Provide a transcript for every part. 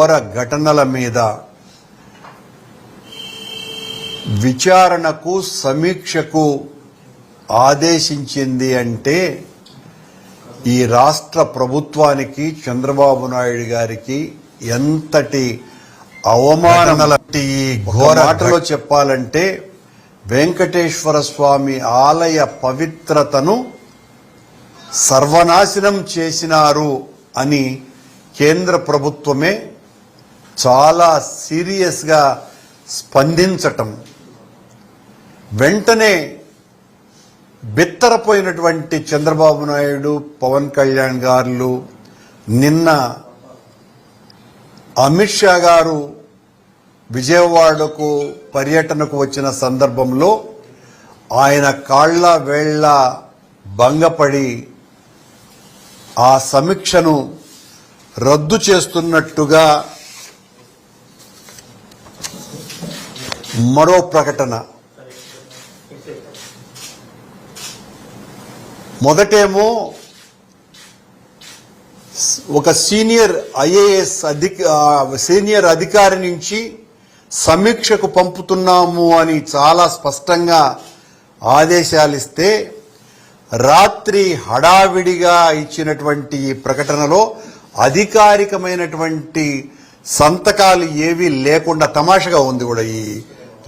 ఘోర ఘటనల మీద విచారణకు సమీక్షకు ఆదేశించింది అంటే ఈ రాష్ట్ర ప్రభుత్వానికి చంద్రబాబు నాయుడు గారికి ఎంతటి అవమానముల ఈ ఘోర మాటలో చెప్పాలంటే వెంకటేశ్వర స్వామి ఆలయ పవిత్రతను సర్వనాశనం చేసినారు అని కేంద్ర ప్రభుత్వమే చాలా సీరియస్గా స్పందించటం. వెంటనే బిత్తరపోయినటువంటి చంద్రబాబు నాయుడు పవన్ కళ్యాణ్ గారు నిన్న అమిత్ షా గారు విజయవాడకు పర్యటనకు వచ్చిన సందర్భంలో ఆయన కాళ్ళ వేళ్ళ భంగపడి ఆ సమీక్షను రద్దు చేస్తున్నట్టుగా మరో ప్రకటన. మొదటేమో ఒక సీనియర్ ఐఏఎస్ అధిక సీనియర్ అధికారి నుంచి సమీక్షకు పంపుతున్నాము అని చాలా స్పష్టంగా ఆదేశాలు ఇస్తే రాత్రి హడావిడిగా ఇచ్చినటువంటి ఈ ప్రకటనలో అధికారికమైనటువంటి సంతకాలు ఏవి లేకుండా తమాషగా ఉంది కూడా ఈ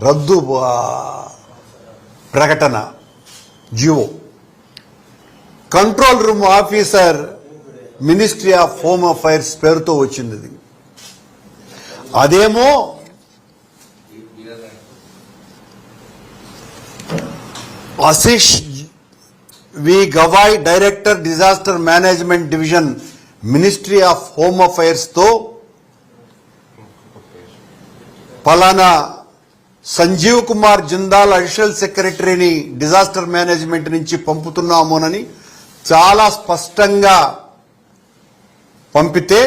రద్దు ప్రకటన GO. Control room officer ministry of home affairs పేరుతో వచ్చింది ఇది. అదేమో Ashish V Gavai director disaster management division ministry of home అఫైర్స్తో పలానా సంజీవ్ కుమార్ జిందాల్ అడిషనల్ సెక్రటరీని డిజాస్టర్ మేనేజ్మెంట్ నుంచి పంపుతున్నామోనని చాలా స్పష్టంగా పంపితే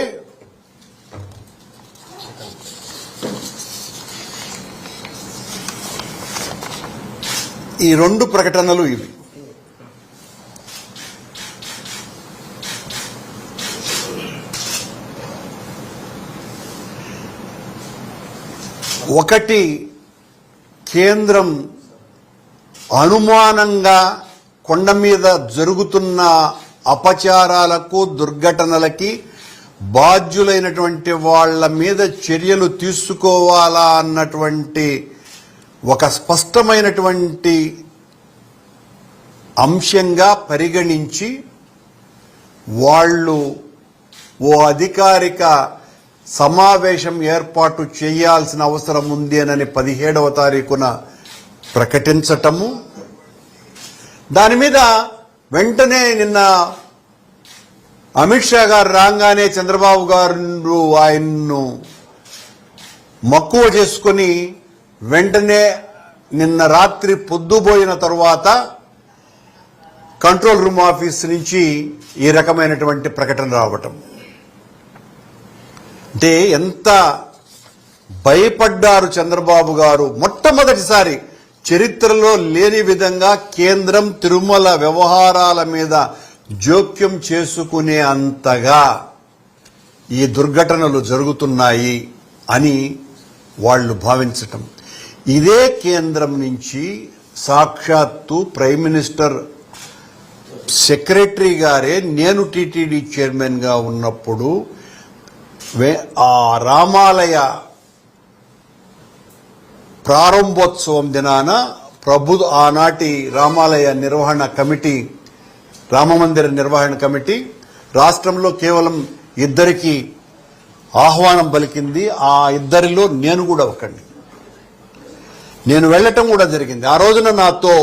ఈ రెండు ప్రకటనలు ఇవి. ఒకటి కేంద్రం అనుమానంగా కొండ మీద జరుగుతున్న అపచారాలకు దుర్ఘటనలకి బాధ్యులైనటువంటి వాళ్ళ మీద చర్యలు తీసుకోవాలా అన్నటువంటి ఒక స్పష్టమైనటువంటి అంశంగా పరిగణించి వాళ్ళు ఓ అధికారిక సమావేశం ఏర్పాటు చేయాల్సిన అవసరం ఉంది అని పదిహేడవ తారీఖున ప్రకటించటము. దాని మీద వెంటనే నిన్న అమిత్ షా గారు రాగానే చంద్రబాబు గారు ఆయన్ను మక్కువ చేసుకుని వెంటనే నిన్న రాత్రి పొద్దుపోయిన తరువాత కంట్రోల్ రూమ్ ఆఫీస్ నుంచి ఈ రకమైనటువంటి ప్రకటన రావటం. అంటే ఎంత భయపడ్డారు చంద్రబాబు గారు? మొట్టమొదటిసారి చరిత్రలో లేని విధంగా కేంద్రం తిరుమల వ్యవహారాల మీద జోక్యం చేసుకునే అంతగా ఈ దుర్ఘటనలు జరుగుతున్నాయి అని వాళ్ళు భావించటం. ఇదే కేంద్రం నుంచి సాక్షాత్తు ప్రైమ్ మినిస్టర్ సెక్రటరీ గారే నేను టీటీడీ చైర్మన్గా ఉన్నప్పుడు ఆ రామాలయ ప్రారంభోత్సవం దినాన ప్రభు ఆనాటి రామాలయ నిర్వహణ కమిటీ రామమందిర నిర్వహణ కమిటీ రాష్ట్రంలో కేవలం ఇద్దరికి ఆహ్వానం పలికింది. ఆ ఇద్దరిలో నేను కూడా ఒకండి నేను వెళ్ళటం కూడా జరిగింది. ఆ రోజున నాతో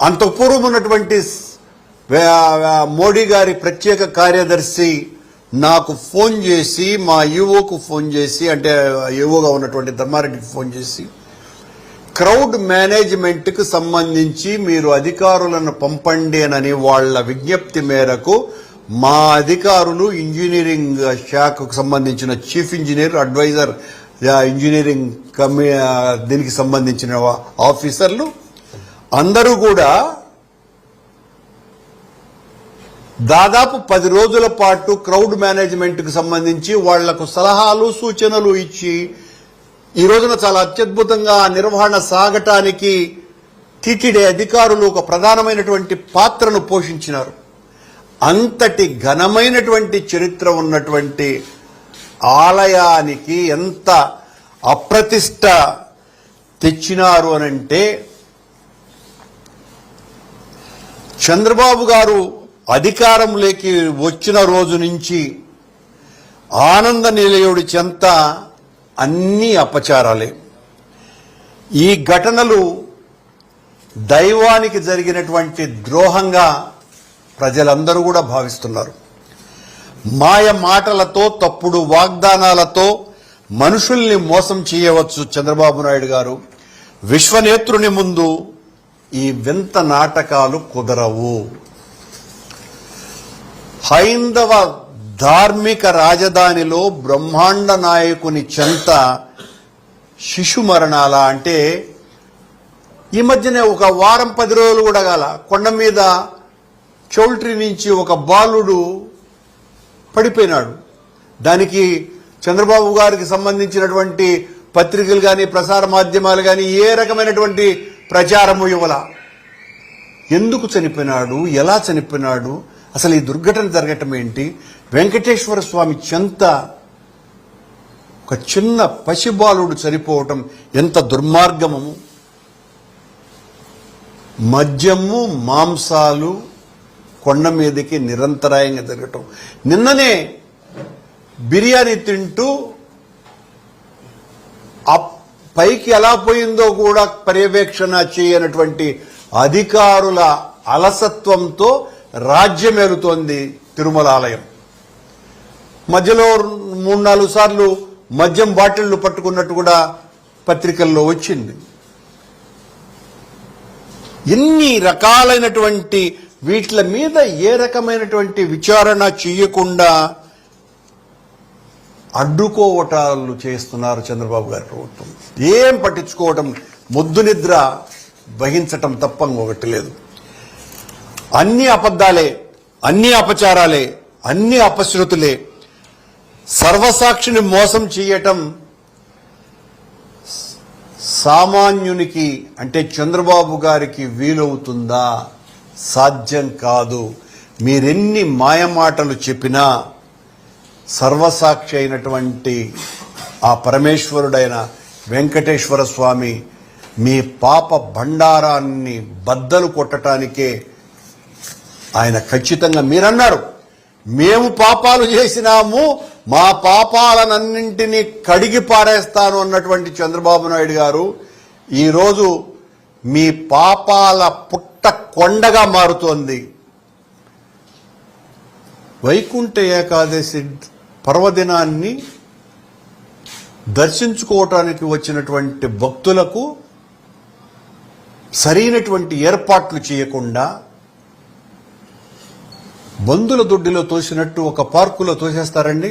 అంతపూర్వం ఉన్నటువంటి మోడీ గారి ప్రత్యేక కార్యదర్శి నాకు ఫోన్ చేసి మా యువోకు ఫోన్ చేసి అంటే యువోగా ఉన్నటువంటి ధర్మారెడ్డికి ఫోన్ చేసి క్రౌడ్ మేనేజ్మెంట్కు సంబంధించి మీరు అధికారులను పంపండి అని వాళ్ళ విజ్ఞప్తి మేరకు మా అధికారులు ఇంజనీరింగ్ శాఖకు సంబంధించిన చీఫ్ ఇంజనీర్ అడ్వైజర్ ఇంజనీరింగ్ కమి దీనికి సంబంధించిన ఆఫీసర్లు అందరూ కూడా దాదాపు పది రోజుల పాటు క్రౌడ్ మేనేజ్మెంట్కి సంబంధించి వాళ్ళకు సలహాలు సూచనలు ఇచ్చి ఈ రోజున చాలా అత్యద్భుతంగా నిర్వహణ సాగటానికి టీటీడీ అధికారులు ఒక ప్రధానమైనటువంటి పాత్రను పోషించినారు. అంతటి ఘనమైనటువంటి చరిత్ర ఉన్నటువంటి ఆలయానికి ఎంత అప్రతిష్ట తెచ్చినారు అనంటే చంద్రబాబు గారు అధికారంలోకి వచ్చిన రోజు నుంచి ఆనంద నిలయుడి చెంత అన్ని అపచారాలే. ఈ ఘటనలు దైవానికి జరిగినటువంటి ద్రోహంగా ప్రజలందరూ కూడా భావిస్తున్నారు. మాయ మాటలతో తప్పుడు వాగ్దానాలతో మనుషుల్ని మోసం చేయవచ్చు చంద్రబాబు నాయుడు గారు. విశ్వనేత్రుని ముందు ఈ వింత నాటకాలు కుదరవు. హైందవ ధార్మిక రాజధానిలో బ్రహ్మాండ నాయకుని చెంత శిశు మరణాల అంటే ఈ మధ్యనే ఒక వారం పది రోజులు కూడా గల కొండ మీద చౌల్ట్రీ నుంచి ఒక బాలుడు పడిపోయినాడు. దానికి చంద్రబాబు గారికి సంబంధించినటువంటి పత్రికలు కానీ ప్రసార మాధ్యమాలు కానీ ఏ రకమైనటువంటి ప్రచారము ఇవ్వాల. ఎందుకు చనిపోయినాడు? ఎలా చనిపోయినాడు? అసలు ఈ దుర్ఘటన జరగటం ఏంటి? వెంకటేశ్వర స్వామి చెంత ఒక చిన్న పసిబాలుడు చనిపోవటం ఎంత దుర్మార్గము? మద్యము మాంసాలు కొండ మీదకి నిరంతరాయంగా జరగటం నిన్ననే బిర్యానీ తింటూ పైకి ఎలా పోయిందో కూడా పర్యవేక్షణ చేయనటువంటి అధికారుల అలసత్వంతో రాజ్యమేలుతోంది తిరుమల ఆలయం. మధ్యలో మూడు నాలుగు సార్లు మద్యం బాటిళ్ళు పట్టుకున్నట్టు కూడా పత్రికల్లో వచ్చింది. ఎన్ని రకాలైనటువంటి వీటి మీద ఏ రకమైనటువంటి విచారణ చేయకుండా అడ్డుకోవటాలు చేస్తున్నారు చంద్రబాబు గారి ప్రభుత్వం. ఏం పట్టించుకోవటం? ముద్దు నిద్ర వహించటం తప్ప ఒకటి లేదు. అన్ని అబద్ధాలే అన్ని అపచారాలే అన్ని అపశృతులే. సర్వసాక్షిని మోసం చేయటం సామాన్యునికి అంటే చంద్రబాబు గారికి వీలవుతుందా? సాధ్యం కాదు. మీరెన్ని మాయమాటలు చెప్పినా సర్వసాక్షి అయినటువంటి ఆ పరమేశ్వరుడైన వెంకటేశ్వర స్వామి మీ పాప భండారాన్ని బద్దలు కొట్టడానికే ఆయన ఖచ్చితంగా మీరన్నారు. మేము పాపాలు చేసినాము మా పాపాలనన్నింటినీ కడిగి పారేస్తాను అన్నటువంటి చంద్రబాబు నాయుడు గారు ఈరోజు మీ పాపాల పుట్ట కొండగా మారుతోంది. వైకుంఠ ఏకాదశి పర్వదినాన్ని దర్శించుకోవటానికి వచ్చినటువంటి భక్తులకు సరైనటువంటి ఏర్పాట్లు చేయకుండా బంధుల దొడ్డిలో తోసినట్టు ఒక పార్కులో తోసేస్తారండి.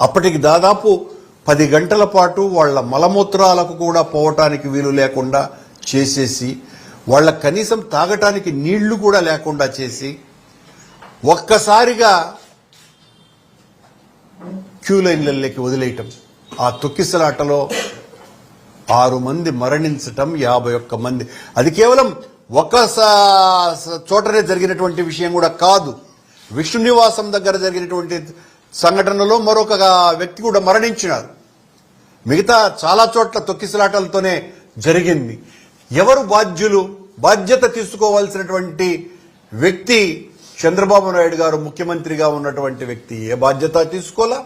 అప్పటికి దాదాపు పది గంటల పాటు వాళ్ళ మలమూత్రాలకు కూడా పోవటానికి వీలు లేకుండా చేసేసి వాళ్ళ కనీసం తాగటానికి నీళ్ళు కూడా లేకుండా చేసి ఒక్కసారిగా క్యూ లైన్లలోకి వదిలేయటం. ఆ తొక్కిసలాటలో ఆరు మంది మరణించటం యాభై ఒక్క మంది. అది కేవలం ఒక చోటనే జరిగినటువంటి విషయం కూడా కాదు. విష్ణు నివాసం దగ్గర జరిగినటువంటి సంఘటనలో మరొక వ్యక్తి కూడా మరణించినారు మిగతా చాలా చోట్ల తొక్కిసలాటలతోనే జరిగింది. ఎవరు బాధ్యులు బాధ్యత తీసుకోవాల్సినటువంటి వ్యక్తి చంద్రబాబు నాయుడు గారు ముఖ్యమంత్రిగా ఉన్నటువంటి వ్యక్తి ఏ బాధ్యత తీసుకోలా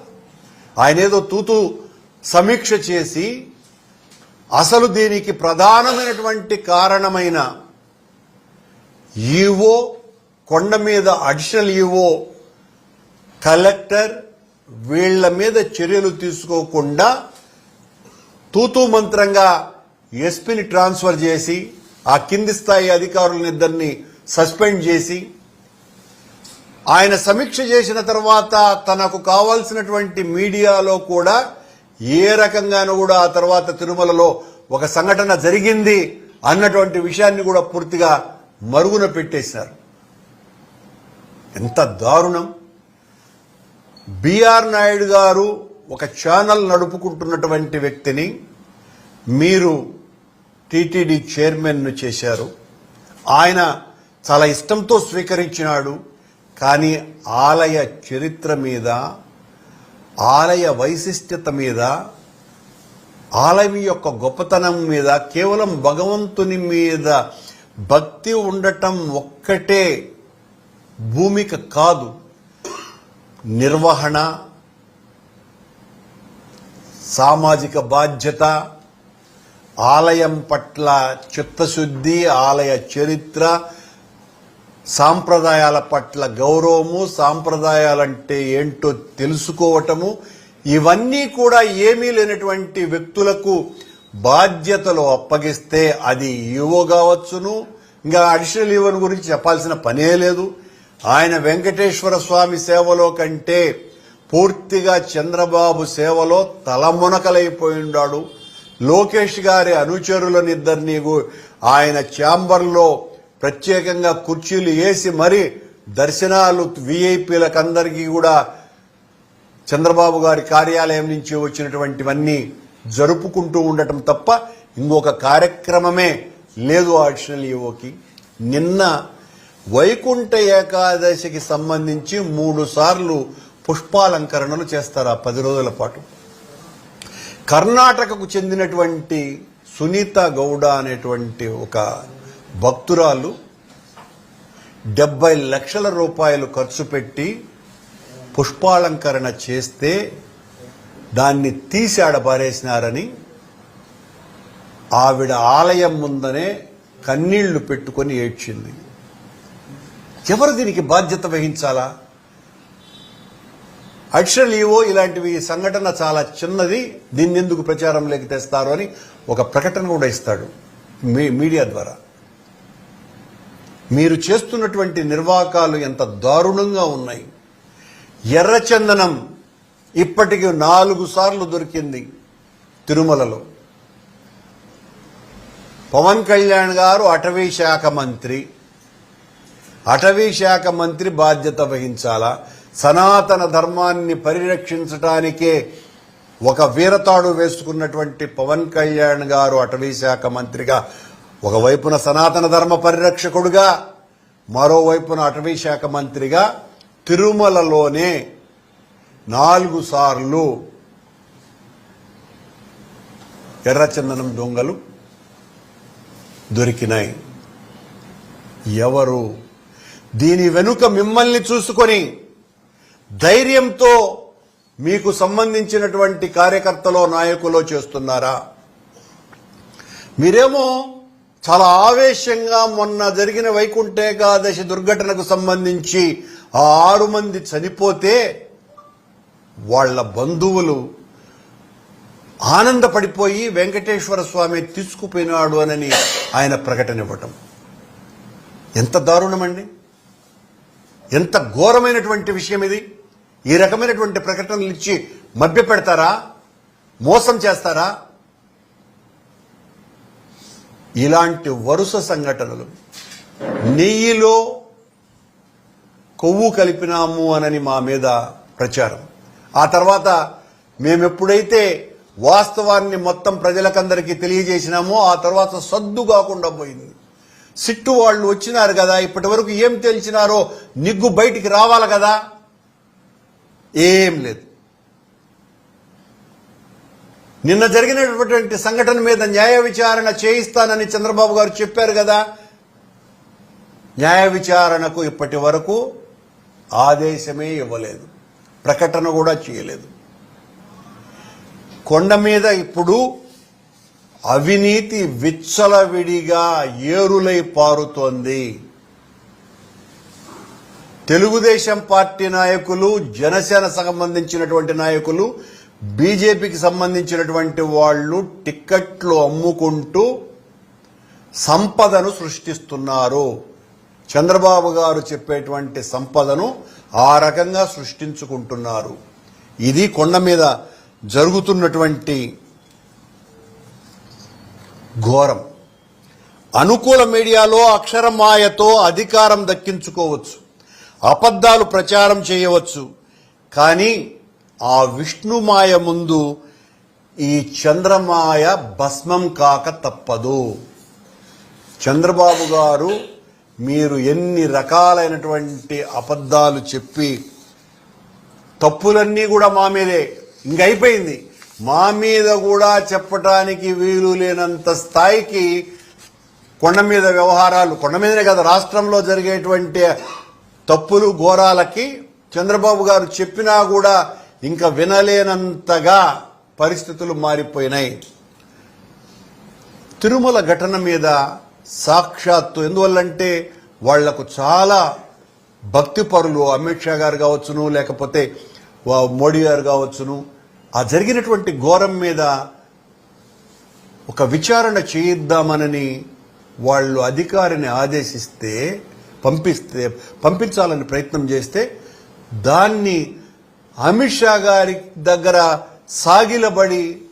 ఆయన ఏదో తూతూ సమీక్ష చేసి అసలు దీనికి ప్రధానమైనటువంటి కారణమైన ఈవో కొండ మీద అడిషనల్ ఈవో కలెక్టర్ వీళ్ళ మీద చర్యలు తీసుకోకుండా తూతూ మంత్రంగా ఎస్పీని ట్రాన్స్ఫర్ చేసి ఆ కింది స్థాయి అధికారులనిద్దరిని సస్పెండ్ చేసి ఆయన సమీక్ష చేసిన తర్వాత తనకు కావాల్సినటువంటి మీడియాలో కూడా ఏ రకంగానూ కూడా ఆ తర్వాత తిరుమలలో ఒక సంఘటన జరిగింది అన్నటువంటి విషయాన్ని కూడా పూర్తిగా మరుగున పెట్టేశారు. ఎంత దారుణం. బిఆర్ నాయుడు గారు ఒక ఛానల్ నడుపుకుంటున్నటువంటి వ్యక్తిని మీరు టీటీడీ చైర్మన్ను చేశారు. ఆయన చాలా ఇష్టంతో స్వీకరించినాడు. కానీ ఆలయ చరిత్ర మీద ఆలయ వైశిష్ట్యత మీద ఆలయం యొక్క గొప్పతనం మీద కేవలం భగవంతుని మీద భక్తి ఉండటం ఒక్కటే భూమిక కాదు నిర్వహణ సామాజిక బాధ్యత ఆలయం పట్ల చిత్తశుద్ధి ఆలయ చరిత్ర సాంప్రదాయాల పట్ల గౌరవము సాంప్రదాయాలంటే ఏంటో తెలుసుకోవటము ఇవన్నీ కూడా ఏమీ లేనటువంటి వ్యక్తులకు బాధ్యతలు అప్పగిస్తే అది ఈవో కావచ్చును. ఇంకా అడిషనల్ ఈవోని గురించి చెప్పాల్సిన పనే లేదు. ఆయన వెంకటేశ్వర స్వామి సేవలో కంటే పూర్తిగా చంద్రబాబు సేవలో తలమునకలైపోయిండాడు లోకేష్ గారి అనుచరులనిద్దరినీ ఆయన ఛాంబర్లో ప్రత్యేకంగా కుర్చీలు వేసి మరి దర్శనాలు వీఐపీలకందరికీ కూడా చంద్రబాబు గారి కార్యాలయం నుంచి వచ్చినటువంటివన్నీ జరుపుకుంటూ ఉండటం తప్ప ఇంకొక కార్యక్రమమే లేదు అడిషనల్ ఈవోకి నిన్న వైకుంఠ ఏకాదశికి సంబంధించి మూడు సార్లు పుష్పాలంకరణలు చేస్తారు ఆ పది రోజుల పాటు. కర్ణాటకకు చెందినటువంటి సునీత గౌడ అనేటువంటి ఒక భక్తురాలు డెబ్బై లక్షల రూపాయలు ఖర్చు పెట్టి పుష్పాలంకరణ చేస్తే దాన్ని తీసి ఆడపారేసినారని ఆవిడ ఆలయం ముందనే కన్నీళ్ళు పెట్టుకొని ఏడ్చింది. ఎవరు దీనికి బాధ్యత వహించాలా? అడిషనల్ ఈవో ఇలాంటివి సంఘటన చాలా చిన్నది దీన్ని ఎందుకు ప్రచారంలోకి తెస్తారు అని ఒక ప్రకటన కూడా ఇస్తాడు మీ- మీడియా ద్వారా. మీరు చేస్తున్నటువంటి నిర్వాకాలు ఎంత దారుణంగా ఉన్నాయి. ఎర్రచందనం ఇప్పటికి నాలుగు సార్లు దొరికింది తిరుమలలో. పవన్ కళ్యాణ్ గారు అటవీ శాఖ మంత్రి. అటవీ శాఖ మంత్రి బాధ్యత వహించాలా? సనాతన ధర్మాన్ని పరిరక్షించటానికే ఒక వీరతాడు వేసుకున్నటువంటి పవన్ కళ్యాణ్ గారు అటవీ శాఖ మంత్రిగా ఒకవైపున సనాతన ధర్మ పరిరక్షకుడుగా మరోవైపున అటవీ శాఖ మంత్రిగా తిరుమలలోనే నాలుగు సార్లు ఎర్రచందనం దొంగలు దొరికినాయి. ఎవరు దీని వెనుక మిమ్మల్ని చూసుకొని ధైర్యంతో మీకు సంబంధించినటువంటి కార్యకర్తలో నాయకులో చేస్తున్నారా? మీరేమో చాలా ఆవేశంగా మొన్న జరిగిన వైకుంఠ ఏకాదశి దుర్ఘటనకు సంబంధించి ఆ ఆరు మంది చనిపోతే వాళ్ళ బంధువులు ఆనందపడిపోయి వెంకటేశ్వర స్వామి తీసుకుపోయినాడు అనని ఆయన ప్రకటన ఇవ్వటం. ఎంత దారుణమండి? ఎంత ఘోరమైనటువంటి విషయం ఇది? ఈ రకమైనటువంటి ప్రకటనలు ఇచ్చి మభ్య పెడతారా మోసం చేస్తారా? ఇలాంటి వరుస సంఘటనలు నెయ్యిలో కొవ్వు కలిపినాము అనని మా మీద ప్రచారం. ఆ తర్వాత మేమెప్పుడైతే వాస్తవాన్ని మొత్తం ప్రజలకందరికీ తెలియజేసినామో ఆ తర్వాత సద్దు కాకుండా పోయింది. సిట్టు వాళ్ళు వచ్చినారు కదా ఇప్పటి వరకు ఏం తెలిసినారో నిగ్గు బయటికి రావాలి కదా. ఏం లేదు. నిన్న జరిగినటువంటి సంఘటన మీద న్యాయ విచారణ చేయిస్తానని చంద్రబాబు గారు చెప్పారు కదా. న్యాయ విచారణకు ఇప్పటి వరకు ఆదేశమే ఇవ్వలేదు. ప్రకటన కూడా చేయలేదు. కొండ మీద ఇప్పుడు అవినీతి విచ్చలవిడిగా ఏరులై పారుతోంది. తెలుగుదేశం పార్టీ నాయకులు జనసేన సంబంధించినటువంటి నాయకులు బీజేపీకి సంబంధించినటువంటి వాళ్ళు టిక్కెట్లు అమ్ముకుంటూ సంపదను సృష్టిస్తున్నారు. చంద్రబాబు గారు చెప్పేటువంటి సంపదను ఆ రకంగా సృష్టించుకుంటున్నారు. ఇది కొండ మీద జరుగుతున్నటువంటి ఘోరం. అనుకూల మీడియాలో అక్షరమాయతో అధికారం దక్కించుకోవచ్చు. అబద్ధాలు ప్రచారం చేయవచ్చు. కానీ ఆ విష్ణుమాయ ముందు ఈ చంద్రమాయ భస్మం కాక తప్పదు. చంద్రబాబు గారు మీరు ఎన్ని రకాలైనటువంటి అబద్ధాలు చెప్పి తప్పులన్నీ కూడా మా మీదే. ఇంక అయిపోయింది. మా మీద కూడా చెప్పటానికి వీలు లేనంత స్థాయికి కొండ మీద వ్యవహారాలు కొండ మీదనే కదా రాష్ట్రంలో జరిగేటువంటి తప్పులు ఘోరాలకి చంద్రబాబు గారు చెప్పినా కూడా ఇంకా వినలేనంతగా పరిస్థితులు మారిపోయినాయి. తిరుమల ఘటన మీద సాక్షాత్తు ఎందువల్లంటే వాళ్ళకు చాలా భక్తి పరులు అమిత్ షా గారు కావచ్చును లేకపోతే వా- మోడీ గారు కావచ్చును ఆ జరిగినటువంటి ఘోరం మీద ఒక విచారణ చేయిద్దామనని వాళ్ళు అధికారిని ఆదేశిస్తే పంపిస్తే పంపించాలని ప్రయత్నం చేస్తే దాన్ని అమిత్ షా గారి దగ్గర సాగిలబడి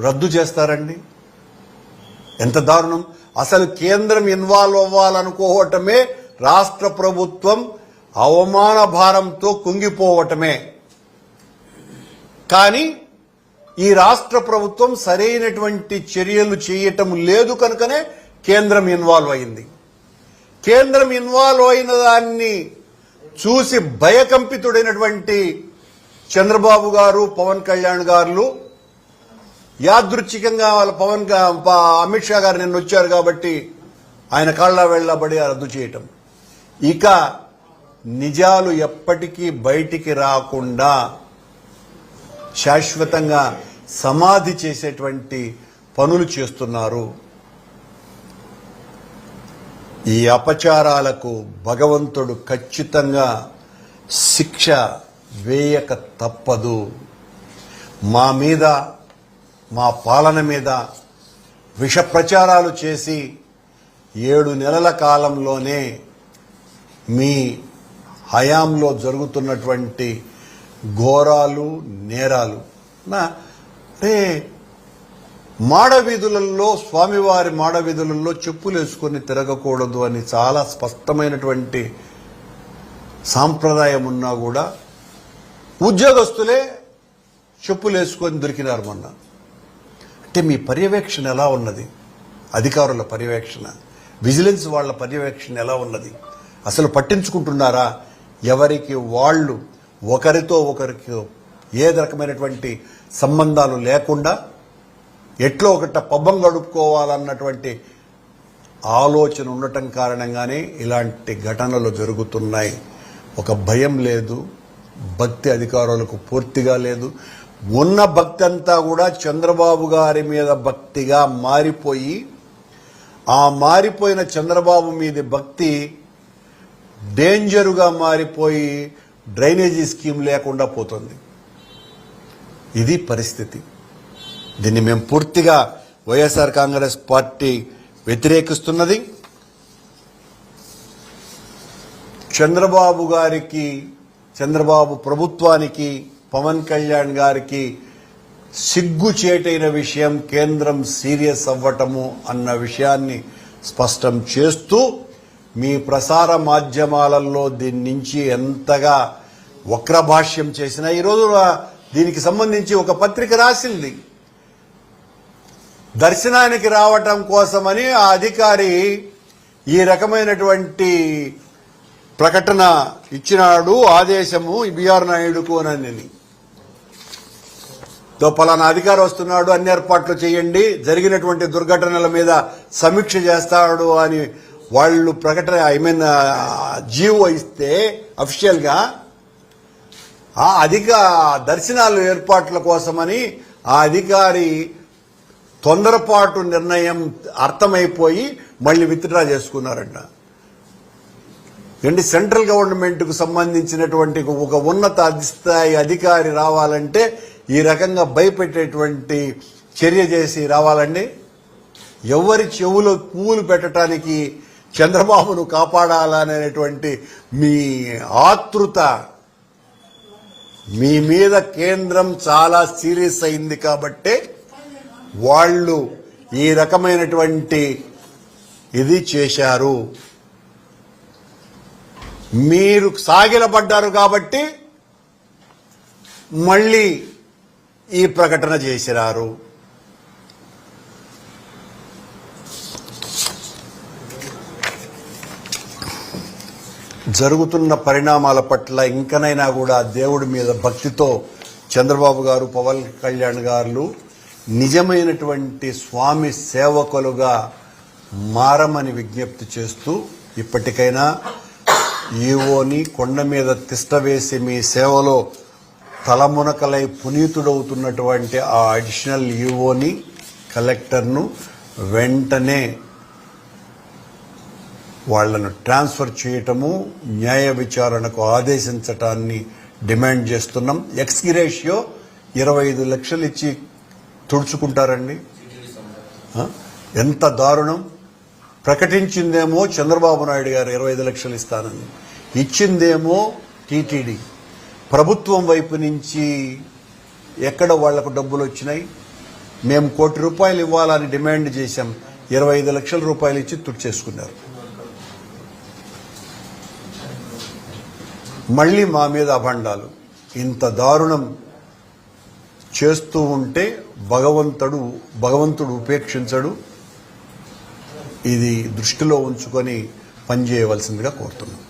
రద్దు చేస్తారండి. ఎంత దారుణం. అసలు కేంద్రం ఇన్వాల్వ్ అవ్వాలనుకోవటమే రాష్ట్ర ప్రభుత్వం అవమాన భారంతో కుంగిపోవటమే. కానీ ఈ రాష్ట్ర ప్రభుత్వం సరైనటువంటి చర్యలు చేయటం లేదు కనుకనే కేంద్రం ఇన్వాల్వ్ అయింది. కేంద్రం ఇన్వాల్వ్ అయిన దాన్ని చూసి భయకంపితుడైనటువంటి చంద్రబాబు గారు పవన్ కళ్యాణ్ గారు యాదృచ్ఛికంగా వాళ్ళ పవన్ అమిత్ షా గారు నిన్న వచ్చారు కాబట్టి ఆయన కాళ్ళ వెళ్ళబడి రద్దు చేయటం. ఇక నిజాలు ఎప్పటికీ బయటికి రాకుండా శాశ్వతంగా సమాధి చేసేటువంటి పనులు చేస్తున్నారు. ఈ అపచారాలకు భగవంతుడు ఖచ్చితంగా శిక్ష వేయక తప్పదు. మా మీద మా పాలన మీద విష ప్రచారాలు చేసి ఏడు నెలల కాలంలోనే మీ హయాంలో జరుగుతున్నటువంటి ఘోరాలు నేరాలు. నా రే మాడవీధులలో స్వామివారి మాడవీధులలో చెప్పులు వేసుకొని తిరగకూడదు అని చాలా స్పష్టమైనటువంటి సాంప్రదాయం ఉన్నా కూడా ఉద్యోగస్తులే చెప్పులు వేసుకొని దొరికినారు మొన్న. అంటే మీ పర్యవేక్షణ ఎలా ఉన్నది? అధికారుల పర్యవేక్షణ విజిలెన్స్ వాళ్ళ పర్యవేక్షణ ఎలా ఉన్నది? అసలు పట్టించుకుంటున్నారా? ఎవరికి వాళ్ళు ఒకరితో ఒకరికి ఏ రకమైనటువంటి సంబంధాలు లేకుండా ఎట్లో ఒకట పబ్బం గడుపుకోవాలన్నటువంటి ఆలోచన ఉండటం కారణంగానే ఇలాంటి ఘటనలు జరుగుతున్నాయి. ఒక భయం లేదు భక్తి అధికారులకు పూర్తిగా లేదు. ఉన్న భక్తి అంతా కూడా చంద్రబాబు గారి మీద భక్తిగా మారిపోయి ఆ మారిపోయిన చంద్రబాబు మీద భక్తి డేంజరుగా మారిపోయి డ్రైనేజీ స్కీమ్ లేకుండా పోతుంది. ఇది పరిస్థితి. దీన్ని మేము పూర్తిగా వైఎస్ఆర్ కాంగ్రెస్ పార్టీ వ్యతిరేకిస్తున్నది. చంద్రబాబు గారికి చంద్రబాబు ప్రభుత్వానికి పవన్ కళ్యాణ్ గారికి సిగ్గుచేటైన విషయం కేంద్రం సీరియస్ అవ్వటము అన్న విషయాన్ని స్పష్టం చేస్తూ మీ ప్రసార మాధ్యమాలలో దీని నుంచి ఎంతగా వక్రభాష్యం చేసినా ఈరోజు దీనికి సంబంధించి ఒక పత్రిక రాసింది. దర్శనానికి రావటం కోసమని ఆ అధికారి ఈ రకమైనటువంటి ప్రకటన ఇచ్చినాడు ఆదేశము బిఆర్ నాయుడుకు అని తో పలానా అధికారి వస్తున్నాడు అన్ని ఏర్పాట్లు చేయండి జరిగినటువంటి దుర్ఘటనల మీద సమీక్ష చేస్తాడు అని వాళ్ళు ప్రకటన ఐ మీన్ జీవో ఇస్తే అఫిషియల్గా ఆ అధిక దర్శనాలు ఏర్పాట్ల కోసమని ఆ అధికారి తొందరపాటు నిర్ణయం అర్థమైపోయి మళ్ళీ విత్డ్రా చేసుకున్నారంట. ఏంటి? సెంట్రల్ గవర్నమెంట్కు సంబంధించినటువంటి ఒక ఉన్నత అధిస్థాయి అధికారి రావాలంటే ఈ రకంగా భయపెట్టేటువంటి చర్య చేసి రావాలండి. ఎవరి చెవులో పువ్వులు పెట్టడానికి చంద్రబాబును కాపాడాలనేటువంటి మీ ఆతృత మీ మీద కేంద్రం చాలా సీరియస్ అయింది కాబట్టే వాళ్ళు ఈ రకమైనటువంటి ఇది చేశారు. మీరు సాగిలపడ్డారు కాబట్టి మళ్ళీ ఈ ప్రకటన చేసినారు. జరుగుతున్న పరిణామాల పట్ల ఇంకనైనా కూడా దేవుడి మీద భక్తితో చంద్రబాబు గారు పవన్ కళ్యాణ్ గారు నిజమైనటువంటి స్వామి సేవకులుగా మారమని విజ్ఞప్తి చేస్తూ ఇప్పటికైనా ఈవోని కొండ మీద తిష్టవేసి మీ సేవలో తలమునకలై పునీతుడవుతున్నటువంటి ఆ అడిషనల్ ఈవోని కలెక్టర్ను వెంటనే వాళ్ళను ట్రాన్స్ఫర్ చేయటము న్యాయ విచారణకు ఆదేశించటాన్ని డిమాండ్ చేస్తున్నాం. ఎక్స్గిరేషియో ఇరవై ఐదు లక్షలు ఇచ్చి తుడుచుకుంటారండి. ఎంత దారుణం. ప్రకటించిందేమో చంద్రబాబు నాయుడు గారు ఇరవై ఐదు లక్షలు ఇస్తానని. ఇచ్చిందేమో టీటీడీ. ప్రభుత్వం వైపు నుంచి ఎక్కడ వాళ్ళకు డబ్బులు వచ్చినాయి? మేము కోటి రూపాయలు ఇవ్వాలని డిమాండ్ చేశాం. ఇరవై ఐదు లక్షల రూపాయలు ఇచ్చి తుడిచేసుకున్నారు. మళ్ళీ మా మీద అభండాలు. ఇంత దారుణం చేస్తూ ఉంటే భగవంతుడు భగవంతుడు ఉపేక్షించడు. ఇది దృష్టిలో ఉంచుకొని పనిచేయవలసిందిగా కోరుతున్నాం.